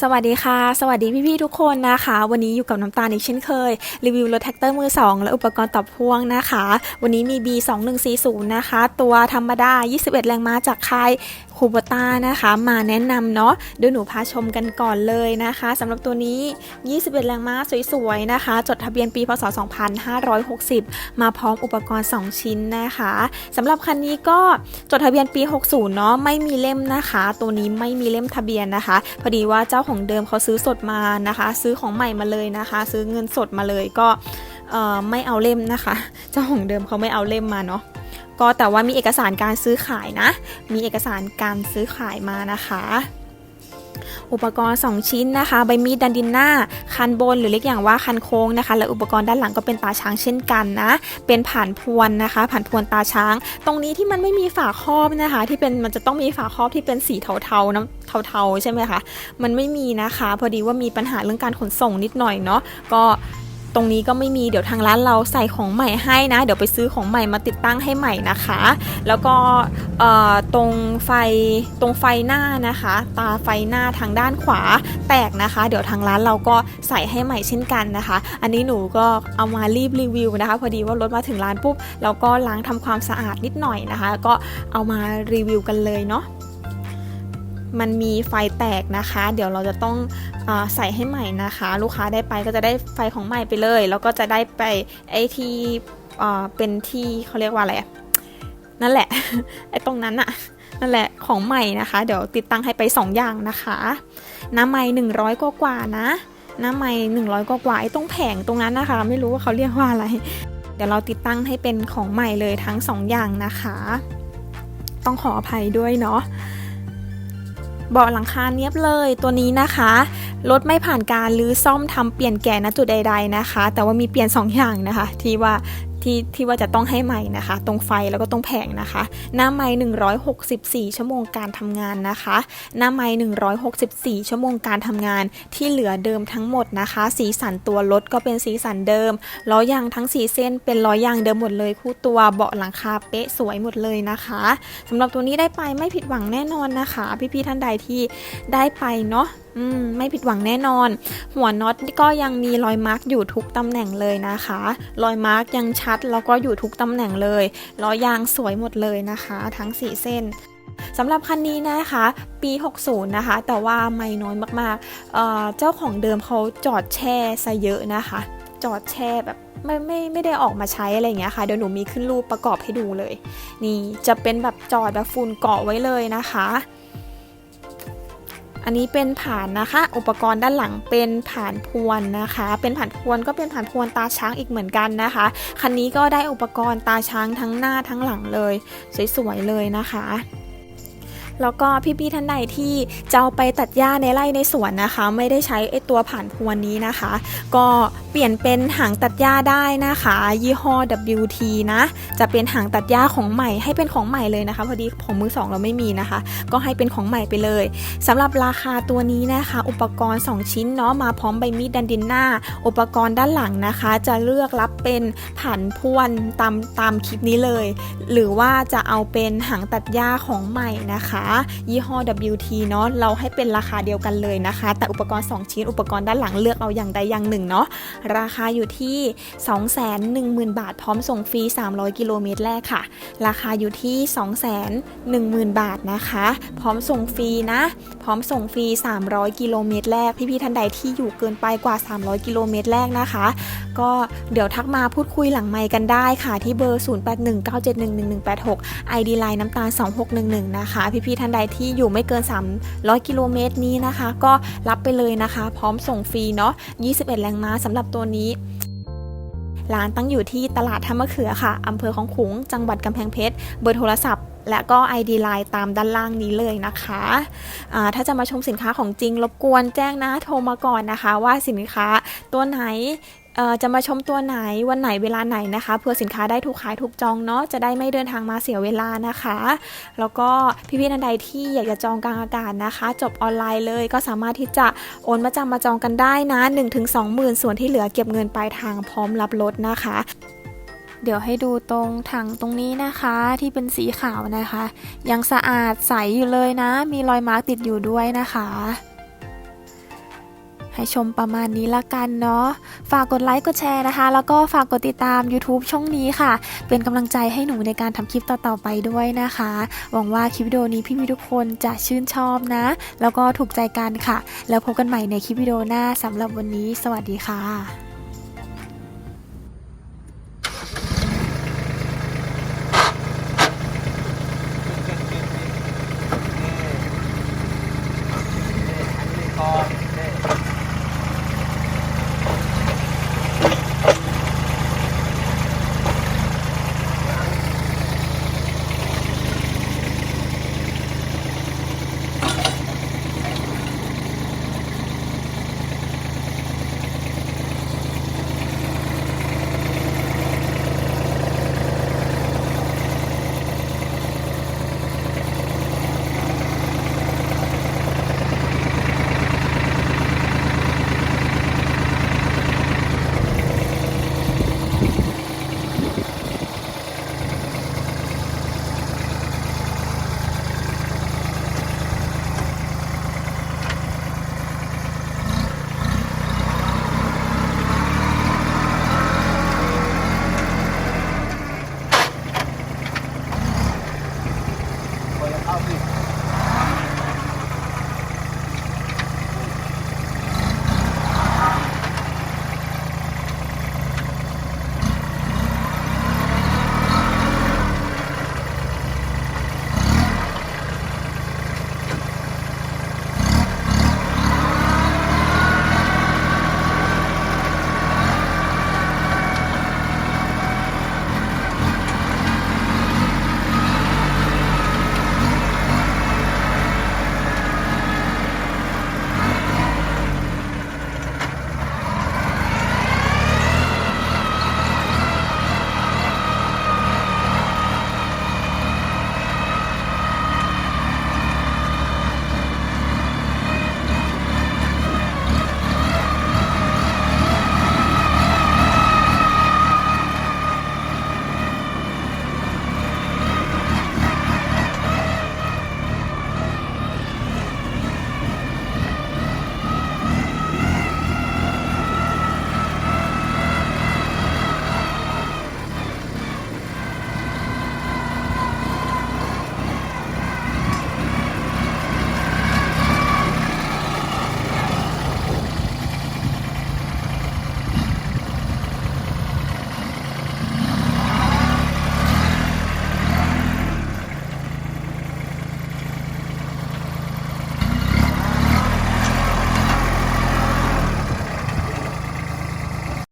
สวัสดีค่ะ สวัสดีพี่ๆทุกคนนะคะ วันนี้อยู่กับน้ำตาลอีกเช่นเคย รีวิวรถแท็กเตอร์มือ 2 และอุปกรณ์ต่อพ่วงนะคะ วันนี้มี B2140 นะคะ ตัวธรรมดา 21 แรงม้าจากค่าย คูบต้านะคะมาแนะนำเนาะเดี๋ยวหนูพาชมกันก่อนเลยนะคะสำหรับตัวนี้ 21 แรงม้าสวยๆนะคะ จดทะเบียนปีพศ 2560 มาพร้อมอุปกรณ์ 2 ชิ้นนะคะสำหรับคันนี้ก็จดทะเบียนปี 60 เนาะไม่มีเล่มนะคะ ตัวนี้ไม่มีเล่มทะเบียนนะคะ พอดีว่าเจ้าของเดิมเขาซื้อสดมานะคะ ซื้อของใหม่มาเลยนะคะ ซื้อเงินสดมาเลยก็ไม่เอาเล่มนะคะ เจ้าของเดิมเขาไม่เอาเล่มมาเนาะ ก็แต่ว่ามีเอกสารการซื้อขายนะ มีเอกสารการซื้อขายมานะคะอุปกรณ์ 2 ชิ้นนะคะ ใบมีดดันดินหน้า คันบนหรือเรียกอย่างว่าคันโค้งนะคะ และอุปกรณ์ด้านหลังก็เป็นตาช้างเช่นกันนะ เป็นผ่านพวนนะคะ ผ่านพวนตาช้าง ตรงนี้ที่มันไม่มีฝาครอบนะคะ ที่เป็นมันจะต้องมีฝาครอบที่เป็นสีเทาๆน้ำเทาๆใช่ไหมคะ มันไม่มีนะคะ พอดีว่ามีปัญหาเรื่องการขนส่งนิดหน่อยเนาะ ก็ รงนี้ก็ไม่มีเดี๋ยวทางร้านเราใส่ของใหม่ให้นะ เดี๋ยวไปซื้อของใหม่มาติดตั้งให้ใหม่นะคะ แล้วก็ตรงไฟตรงไฟหน้านะคะ ตาไฟหน้าทางด้านขวาแตกนะคะ เดี๋ยวทางร้านเราก็ใส่ให้ใหม่เช่นกันนะคะ อันนี้หนูก็เอามารีบรีวิวนะคะ พอดีว่ารถมาถึงร้านปุ๊บเราก็ล้างทำความสะอาดนิดหน่อยนะคะ ก็เอามารีวิวกันเลยเนาะ มันมีไฟแตกนะคะ เดี๋ยวเราจะต้องอใส่ให้ใหม่นะคะ ลูกค้าได้ไปก็จะได้ไฟของใหม่ไปเลย แล้วก็จะได้ไปไอ้ที่เป็นที่เขาเรียกว่าอะไรนั่นแหละไอ้ตรงนั้นอะนั่นแหละของใหม่นะคะ เดี๋ยวติดตั้งให้ไป 2 อย่างนะคะ น้ำไม้100กว่ากว่านะ น้ำไม้100กว่ากว่าไอ้ตรงแผงตรงนั้นนะคะ ไม่รู้ว่าเขาเรียกว่าอะไร เดี๋ยวเราติดตั้งให้เป็นของใหม่เลยทั้ง 2 อย่างนะคะ ต้องขออภัยด้วยเนาะ เบาะหลังคาเนียบเลยตัวนี้นะคะรถไม่ผ่านการรื้อซ่อมทำเปลี่ยนแก่ณจุดใดๆนะคะ แต่ว่ามีเปลี่ยน2อย่างนะคะ ที่ว่า ที่ที่ว่าจะต้องให้ใหม่นะคะ ตรงไฟแล้วก็ตรงแผงนะคะ หน้าไม้164 ชั่วโมงการทำงานนะคะ หน้าไม้164 ชั่วโมงการทำงานที่เหลือเดิมทั้งหมดนะคะ สีสันตัวรถก็เป็นสีสันเดิมล้อยางทั้ง 4 เส้น เป็นล้อยางเดิมหมดเลยคู่ตัวเบาะหลังคาเป๊ะสวยหมดเลยนะคะสำหรับตัวนี้ได้ไปไม่ผิดหวังแน่นอนนะคะ พี่ๆท่านใดที่ได้ไปเนาะมไม่ผิดหวังแน่นอน หัวน็อตก็ยังมีรอยมาร์กอยู่ทุกตำแหน่งเลยนะคะ รอยมาร์กยังชัดแล้วก็อยู่ทุกตำแหน่งเลยล้อยางสวยหมดเลยนะคะ ทั้ง 4 เส้นสำหรับคันนี้นะคะ ปี 60 นะคะ แต่ว่าไม่น้อยมากๆเเจ้าของเดิมเขาจอดแช่ซะเยอะนะคะ จอดแช่แบบไม่ไม่ไม่ได้ออกมาใช้อะไรอย่างเงี้ยค่ะ เดี๋ยวหนูมีขึ้นรูปประกอบให้ดูเลย นี่จะเป็นแบบจอดแบบฝุ่นเกาะไว้เลยนะคะ อันนี้เป็นผ่านนะคะ อุปกรณ์ด้านหลังเป็นผ่านพวนนะคะ เป็นผ่านพวนก็เป็นผ่านพวนตาช้างอีกเหมือนกันนะคะ คันนี้ก็ได้อุปกรณ์ตาช้างทั้งหน้าทั้งหลังเลย สวยๆเลยนะคะแล้วก็พี่ๆท่านใดที่จะเอาไปตัดหญ้าในไร่ในสวนนะคะ ไม่ได้ใช้ไอตัวผ่านพวนนี้นะคะ ก็ ลี่ยนเป็นหางตัดหญ้าได้นะคะ ยี่ห้อ WT นะ จะเป็นหางตัดหญ้าของใหม่ให้เป็นของใหม่เลยนะคะพอดีของมือสองเราไม่มีนะคะ ก็ให้เป็นของใหม่ไปเลยสำหรับราคาตัวนี้นะคะ อุปกรณ์ 2 ชิ้นเนาะมาพร้อมใบมีดดันดินหน้า อุปกรณ์ด้านหลังนะคะ จะเลือกรับเป็นผ่านพวนตามตามคลิปนี้เลย หรือว่าจะเอาเป็นหางตัดหญ้าของใหม่นะคะ ยี่ห้อ WT เนาะเราให้เป็นราคาเดียวกันเลยนะคะ แต่อุปกรณ์ 2 ชิ้นอุปกรณ์ด้านหลังเลือกเอาอย่างใดอย่างหนึ่งเนาะราคาอยู่ที่ 210,000 บาท พร้อมส่งฟรี 300 กิโลเมตรแรกค่ะ ราคาอยู่ที่ 210,000 บาทนะคะ พร้อมส่งฟรีนะ พร้อมส่งฟรี 300 กิโลเมตรแรก พี่ๆท่านใดที่อยู่เกินไปกว่า 300 กิโลเมตรแรกนะคะ ก็เดี๋ยวทักมาพูดคุยหลังไมค์กันได้ค่ะ ที่เบอร์ 0819711186 ID Line น้ำตาล 2611 นะคะ พี่ๆท่านใดที่อยู่ไม่เกิน 300 กิโลเมตรนี้นะคะ ก็รับไปเลยนะคะ พร้อมส่งฟรีเนาะ21 แรงม้าสำหรับตัวนี้ ร้านตั้งอยู่ที่ตลาดท่ามะเขือค่ะอำเภอของขุง จังหวัดกำแพงเพชร เบอร์โทรศัพท์ และก็ ID Line ตามด้านล่างนี้เลยนะคะะถ้าจะมาชมสินค้าของจริงรบกวนแจ้งนะโทรมาก่อนนะคะ ว่าสินค้าตัวไหน จะมาชมตัวไหนวันไหนเวลาไหนนะคะเพื่อสินค้าได้ถูกขายถูกจองเนาะจะได้ไม่เดินทางมาเสียเวลานะคะ แล้วก็พี่ๆท่านใดที่อยากจะจองกลางอากาศนะคะ จบออนไลน์เลยก็สามารถที่จะโอนมาจำมาจองกันได้นะ 1-2หมื่นส่วนที่เหลือเก็บเงินปลายทางพร้อมรับรถนะคะเดี๋ยวให้ดูตรงถังตรงนี้นะคะที่เป็นสีขาวนะคะ ยังสะอาดใสอยู่เลยนะ มีรอยมาร์กติดอยู่ด้วยนะคะ ให้ชมประมาณนี้ละกันเนาะ ฝากกดไลค์กดแชร์นะคะ แล้วก็ฝากกดติดตาม YouTube ช่องนี้ค่ะ เป็นกำลังใจให้หนูในการทำคลิปต่อๆไปด้วยนะคะ หวังว่าคลิปวิดีโอนี้พี่ๆทุกคนจะชื่นชอบนะ แล้วก็ถูกใจกันค่ะ แล้วพบกันใหม่ในคลิปวิดีโอหน้าสำหรับวันนี้ สวัสดีค่ะ